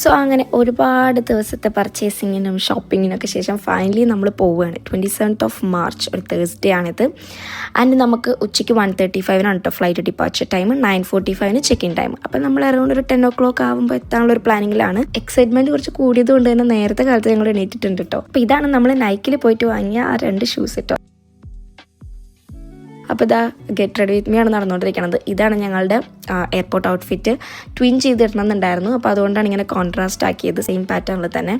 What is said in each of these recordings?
So അങ്ങനെ ഒരുപാട് ദിവസത്തെ പർച്ചേസിങ്ങിനും ഷോപ്പിങ്ങിനൊക്കെ ശേഷം ഫൈനലി നമ്മൾ പോവുകയാണ്. ട്വന്റി സെവൻത്ത് ഓഫ് മാർച്ച് ഒരു തേഴ്സ്ഡേ ആണിത്. ആൻഡ് നമുക്ക് ഉച്ചയ്ക്ക് വൺ തേർട്ടി ഫൈവിനാണ് കേട്ടോ flight departure time nine forty ഫൈവിന് check in time അപ്പം നമ്മൾ അറൗണ്ട് ഒരു ടെൻ ഒ ക്ലോക്ക് ആകുമ്പോൾ എത്താനുള്ള ഒരു പ്ലാനിങ്ങിലാണ് എക്സൈറ്റ്മെന്റ് കുറച്ച് കൂടിയത് കൊണ്ട് തന്നെ നേരത്തെ കാലത്ത് ഞങ്ങൾ എണീറ്റിട്ടുണ്ട് കേട്ടോ അപ്പോൾ ഇതാണ് നമ്മൾ നൈക്കിൽ പോയിട്ട് വാങ്ങിയ ആ രണ്ട് ഷൂസ് കേട്ടോ അപ്പോൾ ഇതാ ഗെറ്റ് റെഡി വിത്ത് മീ ആണ് നടന്നുകൊണ്ടിരിക്കുന്നത് ഇതാണ് ഞങ്ങളുടെ എയർപോർട്ട് ഔട്ട്ഫിറ്റ് ട്വിൻ ചെയ്തിടണമെന്നുണ്ടായിരുന്നു. അപ്പോൾ അതുകൊണ്ടാണ് ഇങ്ങനെ കോൺട്രാസ്റ്റ് ആക്കിയത് സെയിം പാറ്റേണിൽ തന്നെ.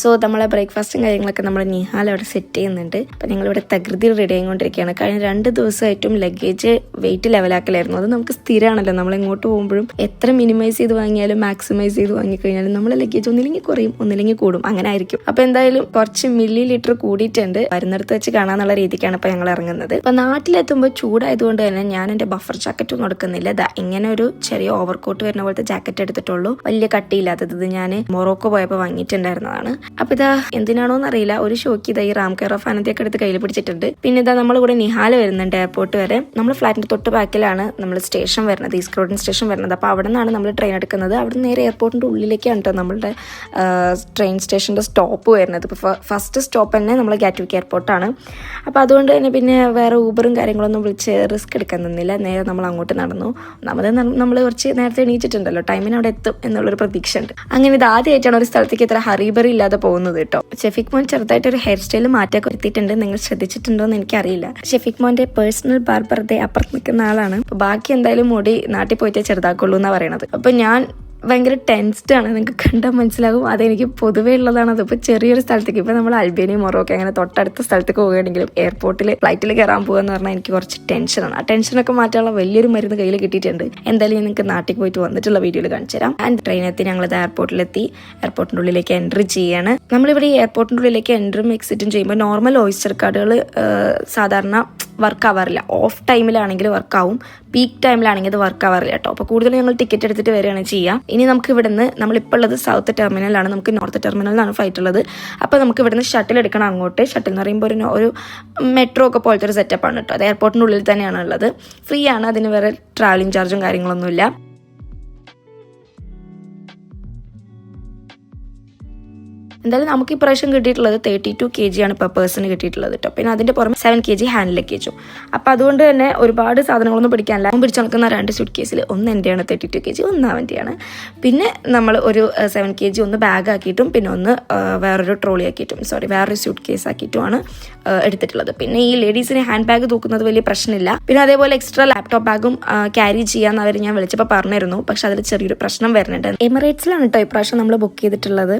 സോ നമ്മളെ ബ്രേക്ക്ഫാസ്റ്റും കാര്യങ്ങളൊക്കെ നമ്മൾ നിഹാൽ അവിടെ സെറ്റ് ചെയ്യുന്നുണ്ട്. അപ്പോൾ ഞങ്ങളിവിടെ തകൃതി റെഡി ആയിക്കൊണ്ടിരിക്കുകയാണ്. കഴിഞ്ഞ രണ്ട് ദിവസമായിട്ടും ലഗേജ് വെയിറ്റ് ലെവലാക്കലായിരുന്നു അത് നമുക്ക് സ്ഥിരമാണല്ലോ നമ്മൾ ഇങ്ങോട്ട് പോകുമ്പോഴും എത്ര മിനിമൈസ് ചെയ്ത് വാങ്ങിയാലും മാക്സിമൈസ് ചെയ്ത് വാങ്ങിക്കഴിഞ്ഞാലും നമ്മളെ ലഗേജ് ഒന്നില്ലെങ്കിൽ കുറയും ഒന്നില്ലെങ്കിൽ കൂടും. അങ്ങനെ ആയിരിക്കും. അപ്പോൾ എന്തായാലും കുറച്ച് മില്ലി ലിറ്റർ കൂടിയിട്ടുണ്ട്. വരുന്നിടത്ത് വെച്ച് കാണാന്നുള്ള രീതിക്കാണ് ഇപ്പോൾ ഞങ്ങൾ ഇറങ്ങുന്നത്. അപ്പോൾ നാട്ടിലെത്തുമ്പോൾ ചൂടായതുകൊണ്ട് തന്നെ ഞാൻ എന്റെ ബഫർ ജാക്കറ്റ് ദാ ഇങ്ങനെ ഒരു ചെറിയ ഓവർ ഓവർകോട്ട് വരുന്ന പോലത്തെ ജാക്കറ്റ് എടുത്തിട്ടുള്ളൂ. വലിയ കട്ടിയില്ലാത്തത് ഇത് ഞാൻ മൊറോക്കോ പോയപ്പോൾ വാങ്ങിയിട്ടുണ്ടായിരുന്നതാണ്. അപ്പൊ ഇതാ എന്തിനാണോന്ന് അറിയില്ല ഒരു ഷോക്ക് ഇതാ ഈ റാം കെയർ ഓഫ് അനന്തിയൊക്കെ എടുത്ത് കയ്യിൽ പിടിച്ചിട്ടുണ്ട്. പിന്നെ ഇതാ നമ്മൾ കൂടെ നിഹാൽ വരുന്നുണ്ട് എയർപോർട്ട് വരെ. നമ്മൾ ഫ്ലാറ്റിന്റെ തൊട്ട് ബാക്കിലാണ് നമ്മൾ സ്റ്റേഷൻ വരുന്നത് ഈ സ്റ്റേഷൻ വരുന്നത്. അപ്പോൾ അവിടെ നിന്നാണ് നമ്മൾ ട്രെയിൻ എടുക്കുന്നത്. അവിടെ നേരെ എയർപോർട്ടിന്റെ ഉള്ളിലേക്കാണ് കേട്ടോ നമ്മളുടെ ട്രെയിൻ സ്റ്റേഷന്റെ സ്റ്റോപ്പ് വരുന്നത്. ഫസ്റ്റ് സ്റ്റോപ്പ് തന്നെ നമ്മൾ ഗാറ്റ്വിക്ക് എയർപോർട്ടാണ് അപ്പോൾ അതുകൊണ്ട് തന്നെ പിന്നെ വേറെ ഊബറും കാര്യങ്ങളൊന്നും വിളിച്ച് റിസ്ക് എടുക്കാൻ നിന്നില്ല. നേരെ നമ്മൾ അങ്ങോട്ട് നടന്നു. ഒന്നാമത് നമ്മൾ കുറച്ച് നേരത്തെ എണീച്ചിട്ടുണ്ടല്ലോ ടൈമിന് അവിടെ എത്തും എന്നുള്ളൊരു പ്രതീക്ഷ ഉണ്ട് അങ്ങനെ ഇത് ആദ്യമായിട്ടാണ് ഒരു സ്ഥലത്തേക്ക് ഇത്ര ഹറിബറി ഇല്ലാതെ പോകുന്നത് കേട്ടോ. ഷെഫിക് മോൻ ചെറുതായിട്ട് ഒരു ഹെയർ സ്റ്റൈൽ മാറ്റം വരുത്തിയിട്ടുണ്ട് നിങ്ങൾ ശ്രദ്ധിച്ചിട്ടുണ്ടോ എന്ന് എനിക്കറിയില്ല. ഷെഫിക് മോന്റെ പേഴ്സണൽ ബാർബർ ദേ അപ്പുറത്ത് നിൽക്കുന്ന ആളാണ്. ബാക്കി എന്തായാലും മുടി നാട്ടിൽ പോയിട്ടേ ചെറുതാക്കുള്ളൂ എന്നാണ് പറയണത്. അപ്പൊ ഞാൻ ഭയങ്കര ടെൻസ്ഡ് ആണ്. നിങ്ങൾക്ക് കണ്ടാൽ മനസ്സിലാകും. അതെനിക്ക് പൊതുവേ ഉള്ളതാണ്. അതിപ്പോൾ ചെറിയൊരു സ്ഥലത്തേക്ക് ഇപ്പോൾ നമ്മൾ അൽബേനിയ മൊറോക്കെ അങ്ങനെ തൊട്ടടുത്ത സ്ഥലത്തേക്ക് പോവുകയാണെങ്കിലും എയർപോർട്ടിൽ ഫ്ലൈറ്റിൽ കയറാൻ പോകുക എന്ന് പറഞ്ഞാൽ എനിക്ക് കുറച്ച് ടെൻഷനാണ് ആ ടെൻഷനൊക്കെ മാറ്റാനുള്ള വലിയൊരു മരുന്ന് കയ്യിൽ കിട്ടിയിട്ടുണ്ട്. എന്തായാലും നിങ്ങൾക്ക് നാട്ടിൽ പോയിട്ട് വന്നിട്ടുള്ള വീഡിയോയിൽ കാണിച്ചു തരാം. ആൻഡ് ട്രെയിനെത്തി ഞങ്ങളത് എയർപോർട്ടിലെത്തി എയർപോർട്ടിന്റെ ഉള്ളിലേക്ക് എൻട്രി ചെയ്യാണ്. നമ്മളിവിടെ എയർപോർട്ടിന്റെ ഉള്ളിലേക്ക് എൻട്രും എക്സിറ്റും ചെയ്യുമ്പോൾ നോർമൽ ഓയിസ്റ്റർ കാർഡുകൾ സാധാരണ വർക്ക് ആവാറില്ല. ഓഫ് ടൈമിലാണെങ്കിൽ വർക്ക് ആവും. പീക്ക് ടൈമിലാണെങ്കിൽ അത് വർക്ക് ആവാറില്ല കേട്ടോ. അപ്പോൾ കൂടുതൽ ഞങ്ങൾ ടിക്കറ്റ് എടുത്തിട്ട് വരികയാണ് ചെയ്യുക ഇനി നമുക്ക് ഇവിടുന്ന് നമ്മളിപ്പോൾ ഉള്ളത് സൗത്ത് ടെർമിനലാണ് നമുക്ക് നോർത്ത് ടെർമിനലിലാണ് ഫ്ലൈറ്റ് ഉള്ളത്. അപ്പോൾ നമുക്ക് ഇവിടുന്ന് ഷട്ടിൽ എടുക്കണം അങ്ങോട്ട്. ഷട്ടിൽ എന്ന് പറയുമ്പോൾ ഒരു ഒരു മെട്രോ ഒക്കെ പോലത്തെ ഒരു സെറ്റപ്പാണ് കേട്ടോ. അത് എയർപോർട്ടിന്റെ ഉള്ളിൽ തന്നെയാണ് ഉള്ളത്. ഫ്രീ ആണ്. അതിന് വേറെ ട്രാവലിംഗ് ചാർജും കാര്യങ്ങളൊന്നുമില്ല. എന്തായാലും നമുക്ക് ഇപ്രാവശ്യം കിട്ടിയിട്ടുള്ളത് തേർട്ടി ടു കെ ജി ആണ് പെർ പേഴ്സൺ കിട്ടിയിട്ടുള്ളത് കേട്ടോ പിന്നെ അതിന്റെ പുറമെ സെവൻ കെ ജി ഹാൻഡ് ലഗേജും അപ്പോൾ അതുകൊണ്ട് തന്നെ ഒരുപാട് സാധനങ്ങളൊന്നും പിടിക്കാനില്ല. അവൻ പിടിച്ചു നടക്കുന്ന രണ്ട് സ്യൂട്ട് കേസിൽ ഒന്ന് എന്റെയാണ് തേർട്ടി ടു കെ ജി ഒന്ന് അവന്റെയാണ് പിന്നെ നമ്മൾ ഒരു സെവൻ കെ ജി ഒന്ന് ബാഗ് ആക്കിയിട്ടും പിന്നെ ഒന്ന് വേറൊരു ട്രോളി ആക്കിയിട്ടും സോറി വേറൊരു സ്യൂട്ട് കേസ് ആക്കിയിട്ടുമാണ് എടുത്തിട്ടുള്ളത്. പിന്നെ ഈ ലേഡീസിന് ഹാൻഡ് ബാഗ് തൂക്കുന്നത് വലിയ പ്രശ്നമില്ല. പിന്നെ അതേപോലെ എക്സ്ട്രാ ലാപ്ടോപ്പ് ബാഗും ക്യാരി ചെയ്യാന്ന് അവർ ഞാൻ വിളിച്ചപ്പോൾ പറഞ്ഞിരുന്നു. പക്ഷെ അതിൽ ചെറിയൊരു പ്രശ്നം വരുന്നുണ്ട്. എമിറേറ്റ്സിലാണ് കേട്ടോ ഇപ്രാവശ്യം നമ്മൾ ബുക്ക് ചെയ്തിട്ടുള്ളത്.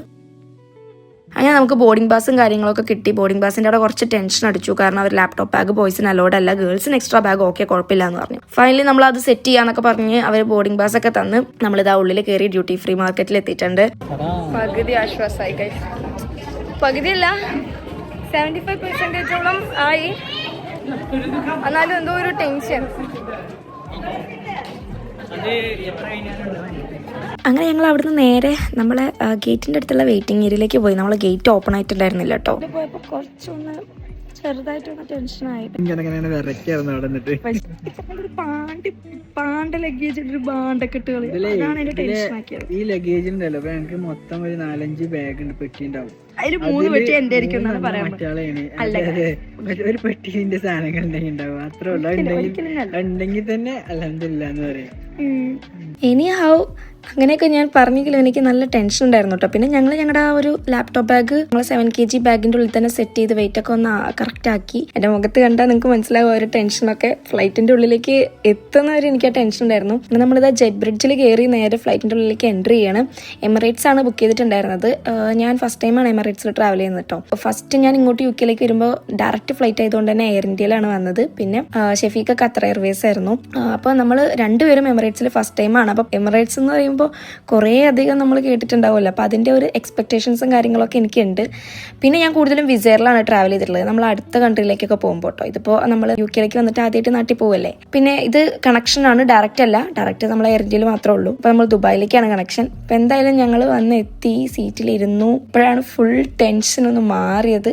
അങ്ങനെ നമുക്ക് ബോർഡിംഗ് പാസും കാര്യങ്ങളൊക്കെ കിട്ടി. ബോർഡിംഗ് പാസിന്റെ അവിടെ കുറച്ച് ടെൻഷൻ അടിച്ചു. കാരണം അവർ ലാപ്ടോപ്പ് ബാഗ് ബോയ്സിന് അലോഡ് അല്ല. ഗേൾസിന് എക്സ്ട്രാ ബാഗ് ഓക്കെ കുഴപ്പമില്ല എന്ന് പറഞ്ഞു. ഫൈനലി നമ്മൾ അത് സെറ്റ് ചെയ്യാന്നൊക്കെ പറഞ്ഞ് അവർ ബോർഡിംഗ് പാസ് ഒക്കെ തന്ന് നമ്മളിതാ ഉള്ളിൽ കയറി ഡ്യൂട്ടി ഫ്രീ മാർക്കറ്റിൽ എത്തിയിട്ടുണ്ട്. പകുതി ആശ്വാസമായി പകുതിയല്ല സെവന്റി ഫൈവ് പെർസെന്റേജോളം ആയി. എന്നാലും എന്തോ ഒരു ടെൻഷൻ അങ്ങനെ ഞങ്ങൾ അവിടുന്ന് നേരെ നമ്മളെ ഗേറ്റിന്റെ അടുത്തുള്ള വെയിറ്റിംഗ് ഏരിയയിലേക്ക് പോയി. നമ്മൾ ഗേറ്റ് ഓപ്പൺ ആയിട്ടുണ്ടായിരുന്നില്ല കേട്ടോ പോയപ്പോൾ കുറച്ചൊന്ന് ചെറുതായിട്ടൊന്ന് ടെൻഷനായി പാണ്ട് പാണ്ട ലഗേജ് ഒരു പാണ്ടൊക്കെ ഇട്ട് കളി. അതാണ് എന്റെ ഇതിലെ ടെൻഷൻ ആക്കിയത്. ഈ ലഗേജ് ഉണ്ടല്ലോ അപ്പൊ എനിക്ക് മൊത്തം ഒരു നാലഞ്ച് ബാഗ് ഉണ്ട് പെട്ടി ഉണ്ടാവും അതിൽ മൂന്ന് പെട്ടി എന്റെ ആയിരിക്കും എന്നാണ് പറയാൻ ഒരു പെട്ടിന്റെ സാധനങ്ങൾ ഉണ്ടെങ്കിൽ ഉണ്ടാവും. അത്രേ ഉള്ളൂ. ഉണ്ടെങ്കിൽ ഉണ്ടെങ്കിൽ തന്നെ അലഹമില്ല എന്ന് പറയാം. ഇനി ഹൗ അങ്ങനെയൊക്കെ ഞാൻ പറഞ്ഞെങ്കിലും എനിക്ക് നല്ല ടെൻഷൻ ഉണ്ടായിരുന്നു കേട്ടോ പിന്നെ ഞങ്ങൾ ഞങ്ങളുടെ ആ ഒരു ലാപ്ടോപ്പ് ബാഗ് നമ്മൾ സെവൻ കെ ജി ബാഗിന്റെ ഉള്ളിൽ തന്നെ സെറ്റ് ചെയ്ത് വെയിറ്റ് ഒക്കെ ഒന്ന് കറക്റ്റ് ആക്കി. എന്റെ മുഖത്ത് കണ്ടാൽ നിങ്ങൾക്ക് മനസ്സിലാവും ഒരു ടെൻഷനൊക്കെ ഫ്ലൈറ്റിന്റെ ഉള്ളിലേക്ക് എത്തുന്നവരെ എനിക്ക് ആ ടെൻഷൻ ഉണ്ടായിരുന്നു. പിന്നെ നമ്മളിത് ജെറ്റ് ബ്രിഡ്ജിൽ കയറി നേരെ ഫ്ലൈറ്റിന്റെ ഉള്ളിലേക്ക് എൻട്രി ചെയ്യണം. എമിറേറ്റ്സ് ആണ് ബുക്ക് ചെയ്തിട്ടുണ്ടായിരുന്നത്. ഞാൻ ഫസ്റ്റ് ടൈമാണ് എമിറേറ്റ്സിൽ ട്രാവൽ ചെയ്യുന്നത് കേട്ടോ ഫസ്റ്റ് ഞാൻ ഇങ്ങോട്ട് യു കെയിലേക്ക് വരുമ്പോൾ ഡയറക്റ്റ് ഫ്ലൈറ്റ് ആയതുകൊണ്ട് തന്നെ എയർ ഇന്ത്യയിലാണ് വന്നത്. പിന്നെ ഷെഫീഖ ഖത്തർ എയർവേസ് ആയിരുന്നു. അപ്പോൾ നമ്മൾ രണ്ടുപേരും എമിറേറ്റ്സിൽ ഫസ്റ്റ് ടൈമാണ് അപ്പോൾ എമിറേറ്റ്സ് എന്ന് പറയുമ്പോൾ കുറേ അധികം നമ്മൾ കേട്ടിട്ടുണ്ടാവുമല്ലോ. അപ്പോൾ അതിന്റെ ഒരു എക്സ്പെക്റ്റേഷൻസും കാര്യങ്ങളൊക്കെ എനിക്കുണ്ട്. പിന്നെ ഞാൻ കൂടുതലും വിസയറിലാണ് ട്രാവൽ ചെയ്തിട്ടുള്ളത്. നമ്മൾ അടുത്ത കൺട്രിയിലേക്കൊക്കെ പോകുമ്പോൾ കേട്ടോ ഇതിപ്പോൾ നമ്മൾ യു കെയിലേക്ക് വന്നിട്ട് ആദ്യമായിട്ട് നാട്ടിൽ പോവല്ലേ? പിന്നെ ഇത് കണക്ഷനാണ് ഡയറക്റ്റ് അല്ല. ഡയറക്റ്റ് നമ്മൾ എയർ ഇന്ത്യയിൽ മാത്രമേ ഉള്ളൂ. അപ്പോൾ നമ്മൾ ദുബായിലേക്കാണ് കണക്ഷൻ അപ്പോൾ എന്തായാലും ഞങ്ങൾ വന്ന് എത്തി സീറ്റിലിരുന്നു ഇപ്പോഴാണ് ഫുൾ ടെൻഷൻ ഒന്ന് മാറിയത്.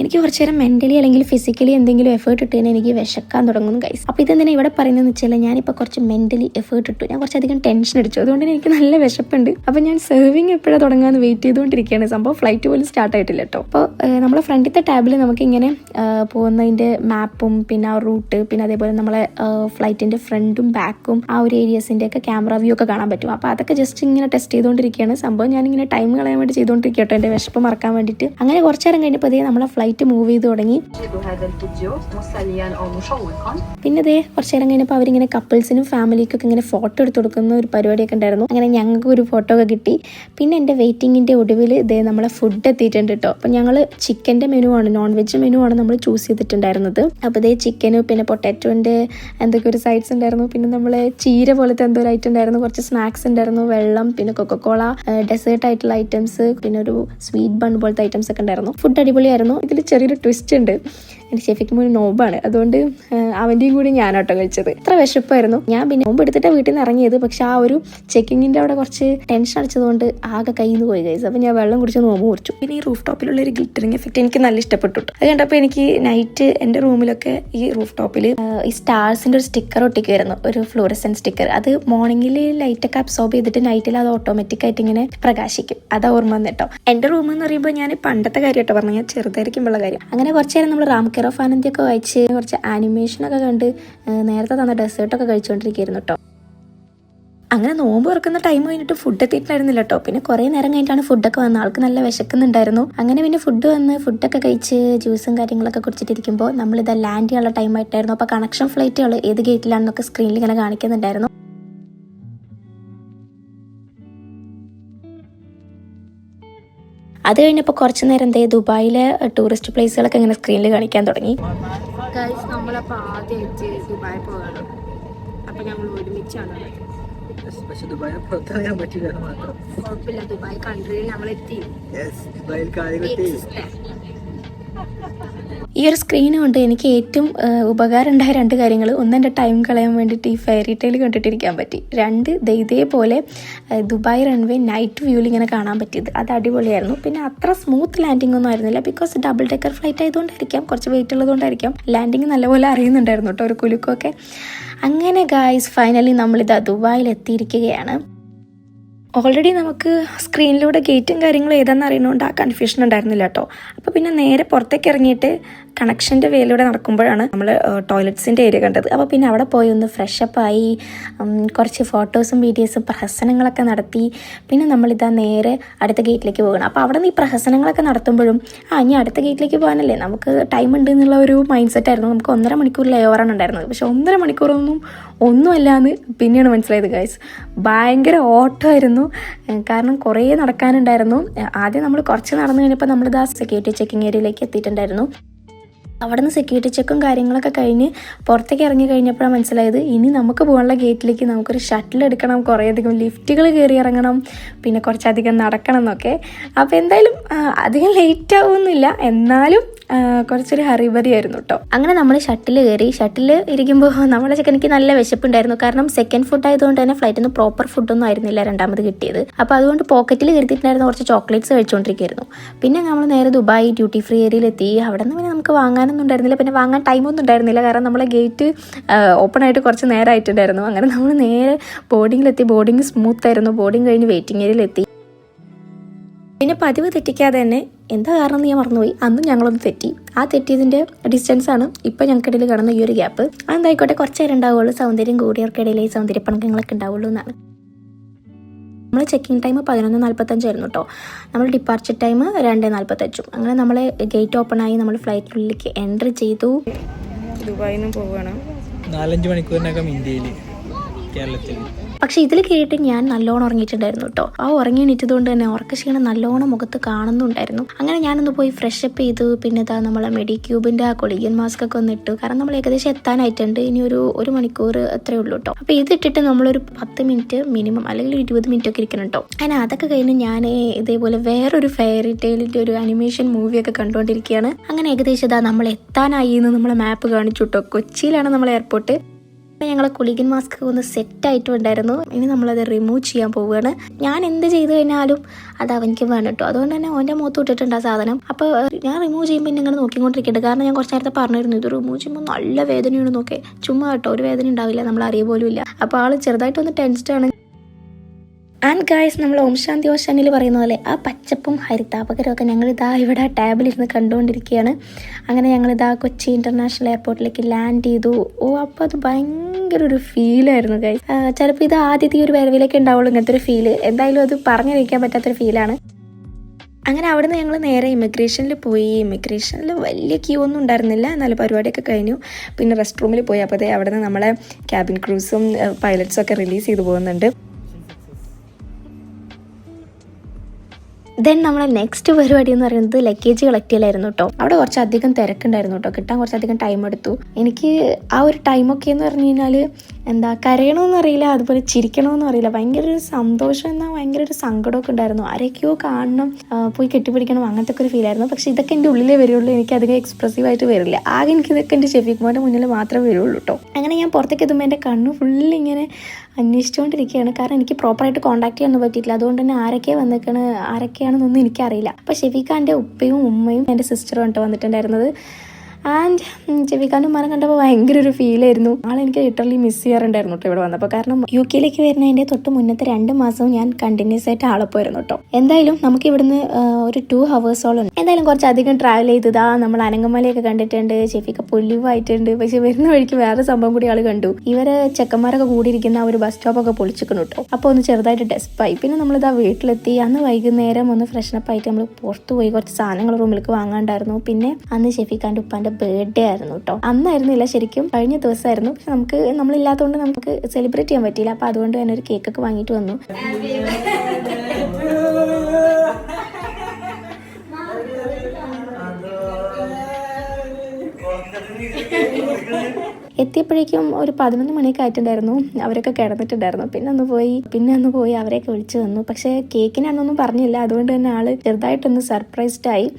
എനിക്ക് കുറച്ച് നേരം മെന്റലി അല്ലെങ്കിൽ ഫിസിക്കലി എന്തെങ്കിലും എഫേർട്ട് ഇട്ട് എനിക്ക് വിശക്കാൻ തുടങ്ങുന്നു ഗൈസ് അപ്പോൾ ഇതെന്തിനാ ഇവിടെ പറയുന്നതെന്ന് വെച്ചാൽ ഞാനിപ്പോൾ കുറച്ച് മെന്റലി എഫേർട്ട് ഇട്ടു. ഞാൻ കുറച്ചധികം ടെൻഷൻ അടിച്ചു. അതുകൊണ്ട് എനിക്ക് നല്ല വിശപ്പുണ്ട്. അപ്പോൾ ഞാൻ സെർവിങ് എപ്പോഴാണ് തുടങ്ങാമെന്ന് വെയിറ്റ് ചെയ്തുകൊണ്ടിരിക്കുകയാണ്. സംഭവം ഫ്ലൈറ്റ് പോലും സ്റ്റാർട്ട് ആയിട്ടില്ല കേട്ടോ അപ്പോൾ നമ്മളെ ഫ്രണ്ടിലത്തെ ടാബിൽ നമുക്ക് ഇങ്ങനെ പോകുന്നതിന്റെ മാപ്പും പിന്നെ ആ റൂട്ട് പിന്നെ അതേപോലെ നമ്മളെ ഫ്ലൈറ്റിന്റെ ഫ്രണ്ടും ബാക്കും ആ ഒരു ഏരിയസിന്റെ ഒക്കെ ക്യാമറ വ്യൂ ഒക്കെ കാണാൻ പറ്റും. അപ്പോൾ അതൊക്കെ ജസ്റ്റ് ഇങ്ങനെ ടെസ്റ്റ് ചെയ്തുകൊണ്ടിരിക്കുകയാണ്. സംഭവം ഞാനിങ്ങനെ ടൈം കളയാൻ വേണ്ടി ചെയ്തുകൊണ്ടിരിക്കട്ടോ കേട്ടോ എന്റെ വിശപ്പ് മറക്കാൻ വേണ്ടിയിട്ട്. അങ്ങനെ കുറച്ച് നേരം കഴിഞ്ഞപ്പോൾ ഇതേ നമ്മളെ ഫ്ലൈറ്റ് ലൈറ്റ് മൂവ് ചെയ്ത് തുടങ്ങി. പിന്നെ അതെ കുറച്ചു നേരം കഴിഞ്ഞപ്പോൾ അവരിങ്ങനെ കപ്പിൾസിനും ഫാമിലിക്കൊക്കെ ഇങ്ങനെ ഫോട്ടോ എടുത്ത് കൊടുക്കുന്ന ഒരു പരിപാടിയൊക്കെ ഉണ്ടായിരുന്നു. അങ്ങനെ ഞങ്ങൾക്ക് ഒരു ഫോട്ടോ ഒക്കെ കിട്ടി. പിന്നെ എന്റെ വെയിറ്റിങ്ങിന്റെ ഒടുവിൽ ഇതേ നമ്മളെ ഫുഡ് എത്തിയിട്ടുണ്ട് കേട്ടോ അപ്പം ഞങ്ങൾ ചിക്കന്റെ മെനു ആണ് നോൺ വെജ് മെനു ആണ് നമ്മൾ ചൂസ് ചെയ്തിട്ടുണ്ടായിരുന്നത്. അപ്പോൾ ഇതേ ചിക്കന് പിന്നെ പൊട്ടാറ്റോന്റെ എന്തൊക്കെ ഒരു സൈഡ്സ് ഉണ്ടായിരുന്നു. പിന്നെ നമ്മൾ ചീര പോലത്തെ എന്തോ ഒരു ഐറ്റം ഉണ്ടായിരുന്നു. കുറച്ച് സ്നാക്സ് ഉണ്ടായിരുന്നു. വെള്ളം പിന്നെ കൊക്കക്കോള ഡെസേർട്ട് ആയിട്ടുള്ള ഐറ്റംസ് പിന്നെ ഒരു സ്വീറ്റ് ബൺ പോലത്തെ ഐറ്റംസ് ഒക്കെ ഉണ്ടായിരുന്നു. ഫുഡ് അടിപൊളിയായിരുന്നു. ഇതിൽ ചെറിയൊരു ട്വിസ്റ്റ് ഉണ്ട്. എന്റെ ഷെഫിക്ക് ഒരു നോമ്പാണ്. അതുകൊണ്ട് അവന്റെയും കൂടി ഞാനാട്ടോ കഴിച്ചത് ഇത്ര വിശപ്പായിരുന്നു. ഞാൻ പിന്നെ നോമ്പ് എടുത്തിട്ട് വീട്ടിൽ നിന്ന് ഇറങ്ങിയത്. പക്ഷെ ആ ഒരു ചെക്കിങ്ങിന്റെ അവിടെ കുറച്ച് ടെൻഷൻ അടിച്ചതുകൊണ്ട് ആകെ കയ്യിൽ നിന്ന് പോയി കഴിച്ചു അപ്പോൾ ഞാൻ വെള്ളം കുടിച്ച് നോമ്പ് കുറിച്ചു പിന്നെ ഈ റൂഫ് ടോപ്പിലുള്ള ഒരു ഗ്ലിറ്ററിങ് എഫക്റ്റ് എനിക്ക് നല്ല ഇഷ്ടപ്പെട്ടു. ട്ടോ. അത് കണ്ടപ്പോൾ എനിക്ക് നൈറ്റ് എന്റെ റൂമിലൊക്കെ ഈ റൂഫ് ടോപ്പിൽ ഈ സ്റ്റാർസിന്റെ ഒരു സ്റ്റിക്കർ ഒട്ടിക്കുമായിരുന്നു ഒരു ഫ്ലൂറസൻ സ്റ്റിക്കർ അത് മോർണിംഗിൽ ലൈറ്റൊക്കെ അബ്സോർബ് ചെയ്തിട്ട് നൈറ്റിൽ അത് ഓട്ടോമാറ്റിക് ആയിട്ട് ഇങ്ങനെ പ്രകാശിക്കും. അതാ ഓർമ്മ വന്നിട്ടോ എന്റെ റൂം എന്ന് പറയുമ്പോൾ ഞാൻ പണ്ടത്തെ കാര്യം പറഞ്ഞു. ഞാൻ ചെറുതായിരിക്കുമ്പോഴുള്ള കാര്യം. അങ്ങനെ കുറച്ച് നേരം നമ്മൾ റാം കെയർ ഓഫ് ആനന്ദി ഒക്കെ വായിച്ച് കുറച്ച് ആനിമേഷനൊക്കെ കണ്ട് നേരത്തെ തന്ന ഡെസേർട്ടൊക്കെ കഴിച്ചുകൊണ്ടിരിക്കുകയായിരുന്നു കേട്ടോ അങ്ങനെ നോമ്പ് തുറക്കുന്ന ടൈം കഴിഞ്ഞിട്ട് ഫുഡ് എത്തിയിട്ടുണ്ടായിരുന്നില്ല കേട്ടോ പിന്നെ കുറേ നേരം കഴിഞ്ഞിട്ടാണ് ഫുഡൊക്കെ വന്നത്. ആൾക്ക് നല്ല വിശക്കുന്നുണ്ടായിരുന്നു. അങ്ങനെ പിന്നെ ഫുഡ് വന്ന് ഫുഡൊക്കെ കഴിച്ച് ജ്യൂസും കാര്യങ്ങളൊക്കെ കുടിച്ചിട്ടിരിക്കുമ്പോൾ നമ്മളിത് ലാൻഡ് ചെയ്യാനുള്ള ടൈം ആയിട്ടായിരുന്നു. അപ്പോൾ കണക്ഷൻ ഫ്ലൈറ്റുകൾ ഏത് ഗേറ്റിലാണെന്നൊക്കെ സ്ക്രീനിൽ ഇങ്ങനെ കാണിക്കുന്നുണ്ടായിരുന്നു. അത് കഴിഞ്ഞപ്പോൾ കുറച്ച് നേരം എന്തേ ദുബായിലെ ടൂറിസ്റ്റ് പ്ലേസുകളൊക്കെ ഇങ്ങനെ സ്ക്രീനിൽ കാണിക്കാൻ തുടങ്ങി. ഗൈസ് നമ്മളപ്പോൾ ആദ്യമായിട്ട് ദുബായി പോകണം അപ്പം ഞങ്ങൾ ഒരുമിച്ചാണ് പക്ഷെ ദുബായിനെ പുറത്തിറങ്ങാൻ പറ്റില്ല എന്ന് മാത്രം. കുഴപ്പമില്ല ദുബായ് കൺട്രിയിൽ നമ്മൾ എത്തി യെസ് ദുബായിൽ ഈ ഒരു സ്ക്രീൻ കൊണ്ട് എനിക്ക് ഏറ്റവും ഉപകാരം ഉണ്ടായ രണ്ട് കാര്യങ്ങൾ ഒന്ന് എന്റെ ടൈം കളയാൻ വേണ്ടിയിട്ട് ഈ ഫെയറി ടൈൽ കണ്ടിട്ടിരിക്കാൻ പറ്റി. രണ്ട് ഇതേപോലെ ദുബായ് റൺവേ നൈറ്റ് വ്യൂവിൽ ഇങ്ങനെ കാണാൻ പറ്റിയത്. അത് അടിപൊളിയായിരുന്നു. പിന്നെ അത്ര സ്മൂത്ത് ലാൻഡിംഗ് ഒന്നും ആയിരുന്നില്ല. ബിക്കോസ് ഡബിൾ ഡെക്കർ ഫ്ലൈറ്റ് ആയതുകൊണ്ടായിരിക്കാം കുറച്ച് വെയിറ്റ് ഉള്ളതുകൊണ്ടായിരിക്കാം. ലാൻഡിങ് നല്ലപോലെ അറിയുന്നുണ്ടായിരുന്നു കേട്ടോ ഒരു കുലുക്കൊക്കെ. അങ്ങനെ ഗായ്സ് ഫൈനലി നമ്മളിത് ദുബായിൽ എത്തിയിരിക്കുകയാണ് ഓൾറെഡി നമുക്ക് സ്ക്രീനിലൂടെ ഗേറ്റും കാര്യങ്ങളും ഏതാണെന്ന് അറിയണോണ്ട് ആ കൺഫ്യൂഷൻ ഉണ്ടായിരുന്നില്ല കേട്ടോ അപ്പോൾ പിന്നെ നേരെ പുറത്തേക്ക് ഇറങ്ങിയിട്ട് കണക്ഷന്റെ വേലിലൂടെ നടക്കുമ്പോഴാണ് നമ്മൾ ടോയ്ലറ്റ്സിന്റെ ഏരിയ കണ്ടത്. അപ്പോൾ പിന്നെ അവിടെ പോയി ഒന്ന് ഫ്രഷപ്പ് ആയി കുറച്ച് ഫോട്ടോസും വീഡിയോസും പ്രഹസനങ്ങളൊക്കെ നടത്തി. പിന്നെ നമ്മളിതാ നേരെ അടുത്ത ഗേറ്റിലേക്ക് പോകണം. അപ്പോൾ അവിടെ നിന്ന് ഈ പ്രഹസനങ്ങളൊക്കെ നടത്തുമ്പോഴും ആ ഇനി അടുത്ത ഗേറ്റിലേക്ക് പോകാനല്ലേ? നമുക്ക് ടൈം ഉണ്ട് എന്നുള്ള ഒരു മൈൻഡ് സെറ്റ് ആയിരുന്നു. നമുക്ക് ഒന്നര മണിക്കൂർ ലേ ഓവറാണ് ഉണ്ടായിരുന്നത്. പക്ഷെ ഒന്നര മണിക്കൂറൊന്നും ഒന്നുമല്ലാന്ന് പിന്നെയാണ് മനസ്സിലായത് ഗൈസ് ഭയങ്കര ഓട്ടമായിരുന്നു. കാരണം കുറേ നടക്കാനുണ്ടായിരുന്നു. ആദ്യം നമ്മൾ കുറച്ച് നടന്നു കഴിഞ്ഞപ്പോൾ നമ്മളിതാ സെക്യൂരിറ്റി ചെക്കിംഗ് ഏരിയയിലേക്ക് എത്തിയിട്ടുണ്ടായിരുന്നു. അവിടെ നിന്ന് സെക്യൂരിറ്റി ചെക്കും കാര്യങ്ങളൊക്കെ കഴിഞ്ഞ് പുറത്തേക്ക് ഇറങ്ങി കഴിഞ്ഞപ്പോഴാണ് മനസ്സിലായത് ഇനി നമുക്ക് പോകാനുള്ള ഗേറ്റിലേക്ക് നമുക്കൊരു ഷട്ടിൽ എടുക്കണം കുറേയധികം ലിഫ്റ്റുകൾ കയറി ഇറങ്ങണം പിന്നെ കുറച്ചധികം നടക്കണം എന്നൊക്കെ അപ്പോൾ എന്തായാലും അധികം ലേറ്റ് ആവുന്നില്ല. എന്നാലും കുറച്ചൊരു ഹറിബറി ആയിരുന്നു കേട്ടോ അങ്ങനെ നമ്മൾ ഷട്ടിൽ കയറി. ഷട്ടിൽ ഇരിക്കുമ്പോൾ നമ്മളെ ചെക്കനിക്ക് നല്ല വിശപ്പുണ്ടായിരുന്നു. കാരണം സെക്കൻഡ് ഫുഡ് ആയതുകൊണ്ട് തന്നെ ഫ്ലൈറ്റിൽ നിന്ന് പ്രോപ്പർ ഫുഡൊന്നും ആയിരുന്നില്ല രണ്ടാമത് കിട്ടിയത്. അപ്പോൾ അതുകൊണ്ട് പോക്കറ്റിൽ കരുതിയിട്ടുണ്ടായിരുന്ന കുറച്ച് ചോക്ലേറ്റ്സ് കഴിച്ചുകൊണ്ടിരിക്കുകയായിരുന്നു പിന്നെ നമ്മൾ നേരെ ദുബായ് ഡ്യൂട്ടി ഫ്രീ ഏരിയയിലെത്തി അവിടെ നിന്ന് പിന്നെ നമുക്ക് വാങ്ങാനൊന്നും ഉണ്ടായിരുന്നില്ല. പിന്നെ വാങ്ങാൻ ടൈമൊന്നും ഉണ്ടായിരുന്നില്ല. കാരണം നമ്മളെ ഗേറ്റ് ഓപ്പൺ ആയിട്ട് കുറച്ച് നേരമായിട്ടുണ്ടായിരുന്നു അങ്ങനെ നമ്മൾ നേരെ ബോർഡിങ്ങിലെത്തി ബോർഡിങ് സ്മൂത്ത് ആയിരുന്നു. ബോർഡിങ് കഴിഞ്ഞ് വെയിറ്റിംഗ് ഏരിയയിലെത്തി പിന്നെ പതിവ് തെറ്റിക്കാതെ തന്നെ എന്താ കാരണം എന്ന് ഞാൻ മറന്നുപോയി. അന്നും ഞങ്ങളൊന്ന് തെറ്റി. ആ തെറ്റിയതിന്റെ ഡിസ്റ്റൻസ് ആണ് ഇപ്പം ഞങ്ങൾക്കിടയിൽ കാണുന്ന ഈ ഒരു ഗ്യാപ്പ് അതെന്തായിക്കോട്ടെ കുറച്ച് നേരം ഉണ്ടാവുള്ളൂ. സൗന്ദര്യം കൂടിയവർക്കിടയിൽ ഈ സൗന്ദര്യ പണക്കങ്ങളൊക്കെ ഉണ്ടാവുള്ളൂ എന്നാണ്. നമ്മൾ ചെക്കിംഗ് ടൈം പതിനൊന്ന് നാൽപ്പത്തഞ്ചായിരുന്നു കേട്ടോ നമ്മൾ ഡിപ്പാർച്ചർ ടൈം രണ്ട് നാൽപ്പത്തഞ്ചും അങ്ങനെ നമ്മൾ ഗേറ്റ് ഓപ്പൺ ആയി നമ്മൾ ഫ്ലൈറ്റിനുള്ളിലേക്ക് എൻട്രി ചെയ്തു. ദുബായിൽ നിന്ന് പോവുകയാണ് നാലഞ്ച് മണിക്കൂറിനകം ഇന്ത്യയിൽ കേരളത്തിൽ പക്ഷെ ഇതിൽ കയറിയിട്ട് ഞാൻ നല്ലോണം ഉറങ്ങിയിട്ടുണ്ടായിരുന്നു കേട്ടോ. ആ ഉറങ്ങി എണീറ്റതുകൊണ്ട് തന്നെ ഉറക്ക ക്ഷീണം നല്ലോണം മുഖത്ത് കാണുന്നുണ്ടായിരുന്നു. അങ്ങനെ ഞാനൊന്ന് പോയി ഫ്രഷ് അപ്പ് ചെയ്തു. പിന്നെ ഇതാ നമ്മളെ മെഡിക്യൂബിന്റെ ആ കൊളിയൻ മാസ്ക് ഒക്കെ ഒന്ന് ഇട്ടു. കാരണം നമ്മൾ ഏകദേശം എത്താനായിട്ടുണ്ട്. ഇനി ഒരു ഒരു മണിക്കൂർ അത്രേ ഉള്ളൂ കേട്ടോ. അപ്പൊ ഇതിട്ടിട്ട് നമ്മളൊരു പത്ത് മിനിറ്റ് മിനിമം അല്ലെങ്കിൽ ഒരു ഇരുപത് മിനിറ്റ് ഒക്കെ ഇരിക്കണം കേട്ടോ. അങ്ങനെ അതൊക്കെ കഴിഞ്ഞ് ഞാൻ ഇതേപോലെ വേറൊരു ഫെയറി ടൈലിന്റെ ഒരു അനിമേഷൻ ഒക്കെ കണ്ടുകൊണ്ടിരിക്കുകയാണ് അങ്ങനെ ഏകദേശം ഇതാ നമ്മൾ എത്താനായി എന്ന് നമ്മളെ മാപ്പ് കാണിച്ചു കേട്ടോ. കൊച്ചിയിലാണ് നമ്മൾ എയർപോർട്ട് ഞങ്ങളെ കുളികൻ മാസ്ക് ഒന്ന് സെറ്റ് ആയിട്ടുണ്ടായിരുന്നു. ഇനി നമ്മളത് റിമൂവ് ചെയ്യാൻ പോവുകയാണ്. ഞാൻ എന്ത് ചെയ്തു കഴിഞ്ഞാലും അത് അവനിക്ക് വേണം കേട്ടോ അതുകൊണ്ട് തന്നെ ഓന്റെ മുഖത്ത് ഇട്ടിട്ടുണ്ട് ആ സാധനം. അപ്പോൾ ഞാൻ റിമൂവ് ചെയ്യുമ്പോൾ നിങ്ങൾ നോക്കിക്കൊണ്ടിരിക്കുന്നുണ്ട് കാരണം ഞാൻ കുറച്ച് നേരത്തെ പറഞ്ഞിരുന്നു ഇത് റിമൂവ് ചെയ്യുമ്പോൾ നല്ല വേദനയാണ് നോക്കേ. ചുമ്മാ കേട്ടോ ഒരു വേദന ഉണ്ടാവില്ല നമ്മൾ അറിയ പോലും ഇല്ല അപ്പോൾ ആൾ ചെറുതായിട്ടൊന്ന് ടെൻസ്ഡ് ആണ്. ആൻഡ് ഗായ്സ് നമ്മൾ ഓം ശാന്തി ഓശാനിൽ പറയുന്ന പോലെ ആ പച്ചപ്പും ഹരിതാപകരവും ഒക്കെ ഞങ്ങളിതാ ഇവിടെ ടാബിലിരുന്ന് കണ്ടുകൊണ്ടിരിക്കുകയാണ് അങ്ങനെ ഞങ്ങളിതാ കൊച്ചി ഇന്റർനാഷണൽ എയർപോർട്ടിലേക്ക് ലാൻഡ് ചെയ്തു. ഓ അപ്പോൾ അത് ഭയങ്കര ഒരു ഫീലായിരുന്നു ഗൈസ് ചിലപ്പോൾ ഇത് ആദ്യത്തെ ഒരു വരവിലേക്ക് ഉണ്ടാവുള്ളൂ ഇങ്ങനത്തെ ഒരു ഫീൽ എന്തായാലും അത് പറഞ്ഞറിയിക്കാൻ പറ്റാത്തൊരു ഫീലാണ് അങ്ങനെ അവിടുന്ന് ഞങ്ങൾ നേരെ ഇമിഗ്രേഷനിൽ പോയി. ഇമിഗ്രേഷനിൽ വലിയ ക്യൂ ഒന്നും ഉണ്ടായിരുന്നില്ല. എന്നാലും പരിപാടിയൊക്കെ കഴിഞ്ഞു. പിന്നെ റെസ്റ്റ് റൂമിൽ പോയി. അപ്പോഴത്തേ അവിടെ നിന്ന് നമ്മളെ ക്യാബിൻ ക്രൂസും പൈലറ്റ്സും ഒക്കെ റിലീസ് ചെയ്തു പോകുന്നുണ്ട്. ദെൻ നമ്മളെ നെക്സ്റ്റ് പരിപാടി എന്ന് പറയുന്നത് ലഗേജ് കളക്ട് ചെയ്യലായിരുന്നു കേട്ടോ അവിടെ കുറച്ചധികം തിരക്കുണ്ടായിരുന്നു കേട്ടോ കിട്ടാൻ കുറച്ചധികം ടൈം എടുത്തു. എനിക്ക് ആ ഒരു ടൈമൊക്കെ എന്ന് പറഞ്ഞു കഴിഞ്ഞാൽ എന്താ കരയണമെന്ന് അറിയില്ല അതുപോലെ ചിരിക്കണമെന്നും അറിയില്ല. ഭയങ്കര ഒരു സന്തോഷം എന്നാൽ ഭയങ്കര ഒരു സങ്കടമൊക്കെ ഉണ്ടായിരുന്നു. ആരൊക്കെയോ കാണണം പോയി കെട്ടിപ്പിടിക്കണം അങ്ങനത്തെ ഒക്കെ ഒരു ഫീൽ ആയിരുന്നു പക്ഷേ ഇതൊക്കെ എന്റെ ഉള്ളിലേ വരുള്ളൂ എനിക്ക് അധികം എക്സ്പ്രസീവ് ആയിട്ട് വരില്ല. ആകെ എനിക്ക് ഇതൊക്കെ എന്റെ ഷെഫീഖ് മോന്റെ മുന്നിൽ മാത്രമേ വരുള്ളൂ കേട്ടോ അങ്ങനെ ഞാൻ പുറത്തേക്ക് എത്തുമ്പോൾ എന്റെ കണ്ണ് ഫുള്ള് ഇങ്ങനെ അന്വേഷിച്ചുകൊണ്ടിരിക്കുകയാണ് കാരണം എനിക്ക് പ്രോപ്പറായിട്ട് കോൺടാക്ട് ചെയ്യാൻ പറ്റിയിട്ടില്ല. അതുകൊണ്ട് തന്നെ ആരൊക്കെ വന്നിക്കണ് ആരൊക്കെയാണെന്നൊന്നും എനിക്കറിയില്ല. അപ്പോൾ ഷെഫീഖാന്റെ ഉപ്പയും ഉമ്മയും എന്റെ സിസ്റ്ററും ആയിട്ട് വന്നിട്ടുണ്ടായിരുന്നത്. ആൻഡ് ജവികാനും മരം കണ്ടപ്പോൾ ഭയങ്കര ഒരു ഫീലായിരുന്നു ആളെ എനിക്ക് ലിറ്ററലി മിസ് ചെയ്യാറുണ്ടായിരുന്നു കേട്ടോ ഇവിടെ വന്നപ്പോൾ കാരണം യു കെയിലേക്ക് വരുന്നതിന്റെ തൊട്ട് മുന്നത്തെ രണ്ട് മാസവും ഞാൻ കണ്ടിന്യൂസ് ആയിട്ട് ആളെ ആളപ്പോയിരുന്നു കേട്ടോ എന്തായാലും നമുക്ക് ഇവിടുന്ന് ഒരു ടു ഹവേഴ്സോളം ഉണ്ട്. എന്തായാലും കുറച്ചധികം ട്രാവൽ ചെയ്തതാ നമ്മൾ അനങ്ങമലയൊക്കെ കണ്ടിട്ടുണ്ട് ഷെഫിക്ക പൊല്ലുവായിട്ടുണ്ട് പക്ഷെ വരുന്ന വഴിക്ക് വേറെ സംഭവം കൂടി ആൾ കണ്ടു. ഇവർ ചെക്കന്മാരൊക്കെ കൂടിയിരിക്കുന്ന ഒരു ബസ് സ്റ്റോപ്പൊക്കെ പൊളിച്ചിക്കണം കേട്ടോ അപ്പോൾ ഒന്ന് ചെറുതായിട്ട് ഡെസ്പായി പിന്നെ നമ്മളിതാ വീട്ടിലെത്തി. അന്ന് വൈകുന്നേരം ഒന്ന് ഫ്രഷ് അപ്പ് ആയിട്ട് നമ്മൾ പുറത്ത് പോയി കുറച്ച് സാധനങ്ങൾ റൂമിലേക്ക് വാങ്ങാണ്ടായിരുന്നു. പിന്നെ അന്ന് ഷെഫിക്കാന്റെ ഉപ്പാന്റെ ബർത്ത്ഡേ ആയിരുന്നു കേട്ടോ അന്നായിരുന്നില്ല ശരിക്കും കഴിഞ്ഞ ദിവസമായിരുന്നു. പക്ഷെ നമുക്ക് നമ്മളില്ലാത്തതുകൊണ്ട് നമുക്ക് സെലിബ്രേറ്റ് ചെയ്യാൻ പറ്റിയില്ല. അപ്പോൾ അതുകൊണ്ട് തന്നെ ഒരു കേക്കൊക്കെ വാങ്ങിയിട്ട് വന്നു. എത്തിയപ്പോഴേക്കും ഒരു പതിനൊന്ന് മണിയൊക്കെ ആയിട്ടുണ്ടായിരുന്നു. അവരൊക്കെ കിടന്നിട്ടുണ്ടായിരുന്നു. പിന്നെ ഒന്ന് പോയി പിന്നെ ഒന്ന് പോയി അവരെയൊക്കെ വിളിച്ചു വന്നു. പക്ഷേ കേക്കിനാണെന്നൊന്നും പറഞ്ഞില്ല. അതുകൊണ്ട് തന്നെ ആൾ ചെറുതായിട്ടൊന്ന് സർപ്രൈസ്ഡ് ആയി.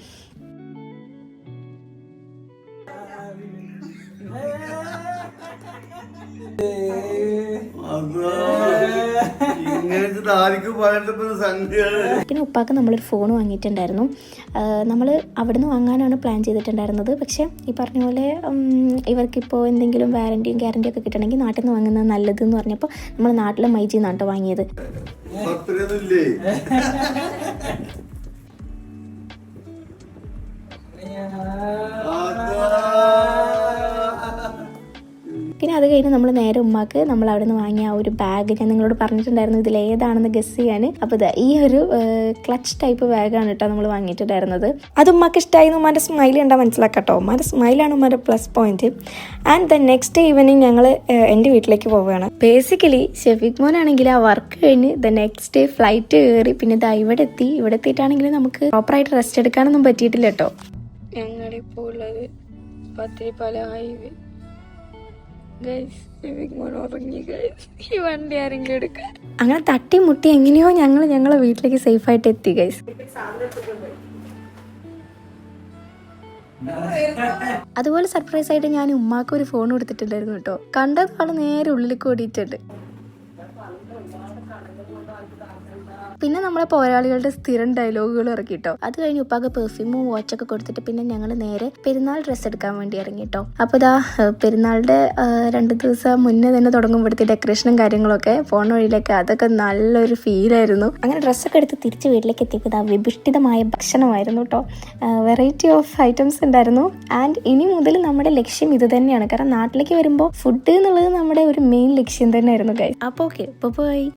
പിന്നെ ഉപ്പാക്ക് നമ്മളൊരു ഫോൺ വാങ്ങിയിട്ടുണ്ടായിരുന്നു. നമ്മൾ അവിടുന്ന് വാങ്ങാനാണ് പ്ലാൻ ചെയ്തിട്ടുണ്ടായിരുന്നത്. പക്ഷേ ഈ പറഞ്ഞ പോലെ ഇവർക്കിപ്പോൾ എന്തെങ്കിലും വാറന്റിയും ഗ്യാരന്റിയും ഒക്കെ കിട്ടണമെങ്കിൽ നാട്ടിൽ നിന്ന് വാങ്ങുന്നത് നല്ലത് എന്ന് പറഞ്ഞപ്പോൾ നമ്മൾ നാട്ടിലെ മൈജി നാട്ടോ വാങ്ങിയത്. അത്രയൊന്നുമില്ലേ പിന്നെ അത് കഴിഞ്ഞ് നമ്മൾ നേരെ ഉമ്മാക്ക് നമ്മൾ അവിടെ നിന്ന് വാങ്ങിയ ആ ഒരു ബാഗ് ഞാൻ നിങ്ങളോട് പറഞ്ഞിട്ടുണ്ടായിരുന്നു ഇതിൽ ഏതാണെന്ന് ഗസ് ചെയ്യാൻ. അപ്പോൾ ഇതാ ഈ ഒരു ക്ലച്ച് ടൈപ്പ് ബാഗാണ് കേട്ടോ നമ്മൾ വാങ്ങിയിട്ടുണ്ടായിരുന്നത്. അത് ഉമ്മാക്ക് ഇഷ്ടമായി ഉമ്മാന്റെ സ്മൈൽ കണ്ടാൽ മനസ്സിലാക്കട്ടോ. ഉമ്മാന്റെ സ്മൈലാണ് ഉമ്മാന്റെ plus point and the next evening ഞങ്ങൾ എന്റെ വീട്ടിലേക്ക് പോവുകയാണ്. ബേസിക്കലി ഷെഫിക് മോനാണെങ്കിൽ ആ വർക്ക് കഴിഞ്ഞ് ദ നെക്സ്റ്റ് ഡേ ഫ്ലൈറ്റ് കയറി പിന്നെ ഇതാ ഇവിടെ എത്തി ഇവിടെ എത്തിയിട്ടാണെങ്കിൽ നമുക്ക് പ്രോപ്പറായിട്ട് റെസ്റ്റ് എടുക്കാനൊന്നും പറ്റിയിട്ടില്ല കേട്ടോ ഞങ്ങളിപ്പോൾ ഉള്ളത് പത്തിരിപ്പാല ഹൈവേ അങ്ങനെ തട്ടി മുട്ടി എങ്ങനെയോ ഞങ്ങൾ ഞങ്ങളെ വീട്ടിലേക്ക് സേഫ് ആയിട്ട് എത്തി ഗൈസ് അതുപോലെ സർപ്രൈസ് ആയിട്ട് ഞാൻ ഉമ്മാക്ക് ഒരു ഫോൺ കൊടുത്തിട്ടുണ്ടായിരുന്നു കേട്ടോ. കണ്ടത് ആൾ നേരെ ഉള്ളിലേക്ക് ഓടിയിട്ടുണ്ട്. പിന്നെ നമ്മളെ പോരാളികളുടെ സ്ഥിരം ഡയലോഗുകൾ ഇറക്കി കേട്ടോ അത് കഴിഞ്ഞ് ഉപ്പാക്ക് പെർഫ്യൂമും വാച്ചൊക്കെ കൊടുത്തിട്ട് പിന്നെ ഞങ്ങൾ നേരെ പെരുന്നാൾ ഡ്രസ്സ് എടുക്കാൻ വേണ്ടി ഇറങ്ങി കേട്ടോ അപ്പോൾ ഇതാ പെരുന്നാളുടെ രണ്ട് ദിവസം മുന്നേ തന്നെ തുടങ്ങുമ്പോഴത്തെ ഡെക്കറേഷനും കാര്യങ്ങളൊക്കെ ഫോൺ വഴിയിലൊക്കെ അതൊക്കെ നല്ലൊരു ഫീലായിരുന്നു അങ്ങനെ ഡ്രസ്സൊക്കെ എടുത്ത് തിരിച്ച് വീട്ടിലേക്ക് എത്തിയപ്പോൾ ഇതാ വിഭിഷ്ടിതമായ ഭക്ഷണമായിരുന്നു കേട്ടോ വെറൈറ്റി ഓഫ് ഐറ്റംസ് ഉണ്ടായിരുന്നു. ആൻഡ് ഇനി മുതൽ നമ്മുടെ ലക്ഷ്യം ഇത് തന്നെയാണ്. കാരണം നാട്ടിലേക്ക് വരുമ്പോൾ ഫുഡ് എന്നുള്ളത് നമ്മുടെ ഒരു മെയിൻ ലക്ഷ്യം തന്നെയായിരുന്നു കൈ അപ്പോൾ ഓക്കെ പോയി